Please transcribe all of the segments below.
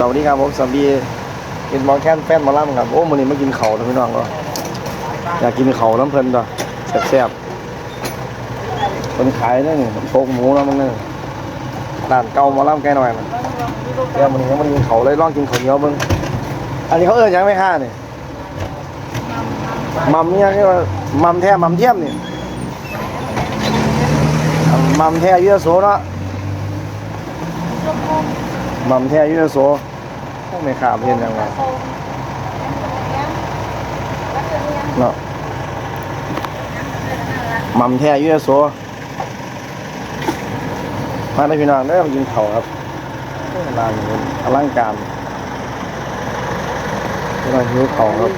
สวัสดีครับผมสวัสดีเป็นหมอแค้นแฟนหมอลำครับโอ้มื้อนี้มากินเขาวนะพี่น้องก็อยากกินเข่าน้ำเพลินต่อแซ่บๆคนขายนั่นโปกหมูแล้วมั้งนี่ยร้านเก่าหมอลำใกล้หน่อยนะแก้มื้อนี้ยังมากินเขาเลยลองกินเข้าเยวเบิ่งอันนี้เขาเอิ้นยังไม่ค่านี่มัมเนี่ยเรียกว่ามัมแท้มัมเทียมนี่มัมแท้อยูโสเนาะ หม่ำแท้อยูโสพวกไม่ขาเพียนยังไงเนาะหม่ำแท้อยูโสมาได้พี่น้องได้อมากินเขาครับร้านอลังการพี่น้องหิวเขาครับ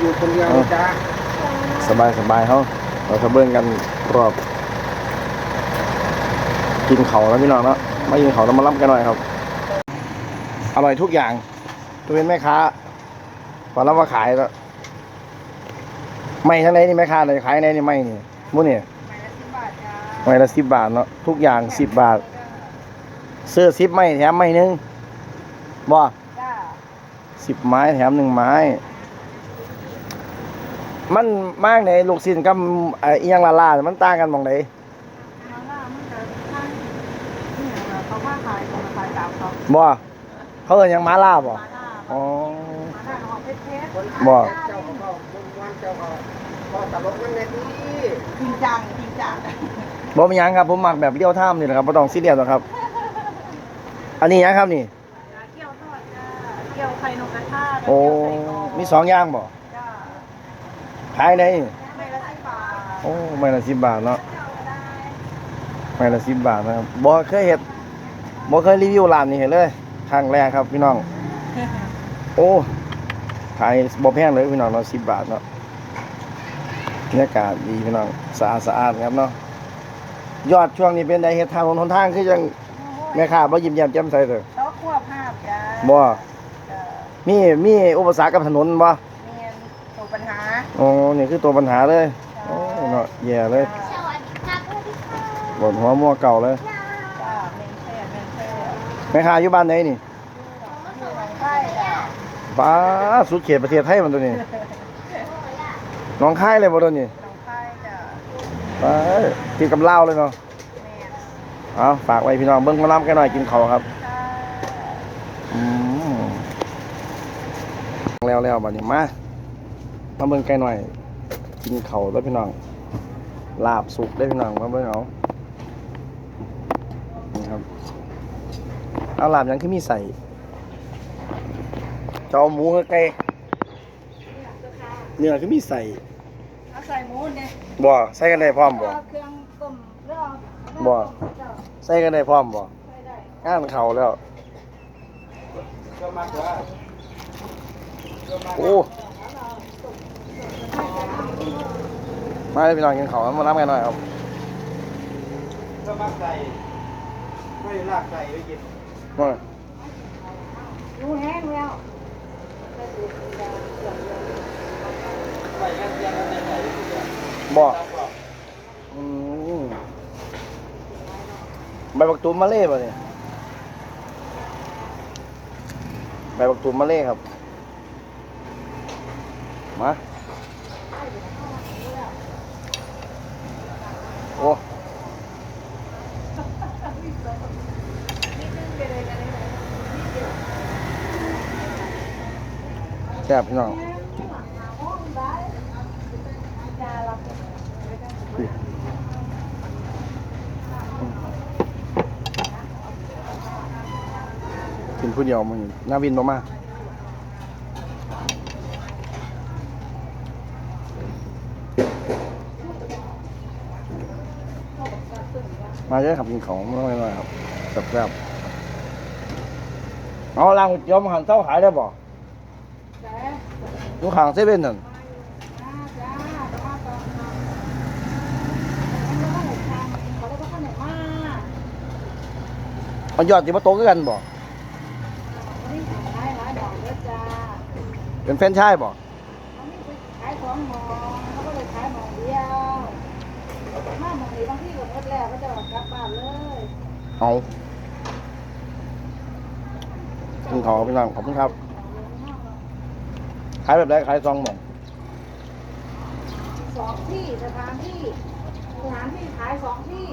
สบายสบายเขาเราจะเบิ่งกันรอบ กินเขาแล้วพี่น้องเนาะไม่กินเขาแล้วมารับกันหน่อยครับ ร่อยทุกอย่างตัวเป็นแม่ค้าพอรับมาขายแล้วไม่ทั้งไหนนี่แม่ค้าเลยขายไหนนี่ไม่นี่มุ้นี่ไม่ละสิบบาทเนาะทุกอย่างสิบบาท เสื้อสิบไม่แถมไม่หนึงบ่จ้าสิบไม้แถมหนึ่งไม้ มันมากในลูกศิลกับไอ้เอียงลาลามันต่างกันหมองไหนมาล่ามันจะข้างนี่เหรอเขาว่าขายของขายดาวเขาบ่ เขาเอิ้นหยังหมาล่าบ่มาล่าอ๋อมาล่าของเพชรเพชรบ่เจ้าเขาบอกบนวันเจ้าเขาพ่อตลกนั่นเลยนี่จริงจังจริงจังบ่มีหยังครับผมมักแบบเลี้ยวท่ามนี่แหละครับบ่ต้องซีเรียสหรอกครับ อันนี้หยังครับนี่ เกี่ยวทอดจ้าเกี่ยวไข่นกกระทาโอ้ มีสองอย่างบ่จ้าขายไหนไม่ละสิบบาทโอ้ไม่ละสิบบาทเนาะไม่ละสิบบาทนะครับบ่เคยเห็ดบ่เคยรีวิวร้านนี้เห็นเลย ครั้งแรกครับพี่น้อง โอ้ ขายบ่แพงเลยพี่น้องเนาะสิบบาทเนาะบรรยากาศดีพี่น้องสะอาดสะอาดครับเนาะยอดช่วงนี้เป็นไดเฮ็ดทางหนทางคือจังแม่ค้าบ่ยิ้มแย้มแจ่มใสเด้อโต๊ะควบภาพจ้าบ่จ้ามีมีอุปสรรคกับถนนบ่มีตัวปัญหาอ๋อนี่คือตัวปัญหาเลยโอ้เนาะแย่เลยจ้าปวดหัวมัวเก่าเลย จ้าเมนเช่เมนเช่ แม่ค้าอยู่บ้านไหนนี่อยู่หนองไข่จ้าบ้าสุดเขตประเทศไทยมันตัวนี้หน้องค่ายเลยบ่ตัวนี้หนองไข่จ้าไปติดกับเหล้าวเลยเนาะแม่นเอาฝากไว้พี่น้องเบิ่งมาล้ำกันหน่อยกินข้าวครับจ้าอืมแล้วแล้วบัดนี้มามาเบิ่งไก่หน่อยกินข้าวแล้วพี่น้องลาบสุกได้อพี่น้องมาเบิ่งเอานี่ครับ เอาลาบหยังที่มีใส่จะเอาหมูกับไก่เนื้อคือมีใส่เอาใส่หมูเนี่ยบ่ใส่กันได้พร้อมบ่เครื่องต้มแล้วบ่เจ้าใส่กันได้พร้อมบ่ใส่ได้งานเขาแล้วก็มากกว่าโอ้มาเลยพี่น้องกินข้าวมารับกันหน่อยครับก็มากใส่ไม่ลากใส่ไปกิน มาดูแห้งแล้วใส่กันเตียงกันใส่บ่อืมใบบักตูมมาเล่ป่ะเนี่ยใบบักตูมมาเล่ครับ มาโอ้แซ่บพี่น้องกินผู้เดียวมึงหน้าวินบ่มามาเยอะครับกินของไม่น้อยๆครับแบบแบบเอาล่างก๋วยเตี๋ยวมาหันเต้าขายได้บ่ ลูกขางเซเว่นนั่นเอายอดที่มาโตะคือกันบ่เป็นแฟรนไชายบ่ขายของมองเขาก็เลยขายมองเดียวมามองนี้บางที่ก็หมดแล้วก็จะกลับบ้านเลย เอาใจกินขอพี่น้องขอบคุณครับ ขายแบบไหนขายซองหมองสองที่สถานที่สถานที่ขายสองที่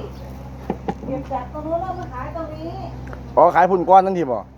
เก็บจากตรงนู้นแล้วมาขายตรงนี้ อ๋อขายพุ่นก้อนนั่นทีบ่เ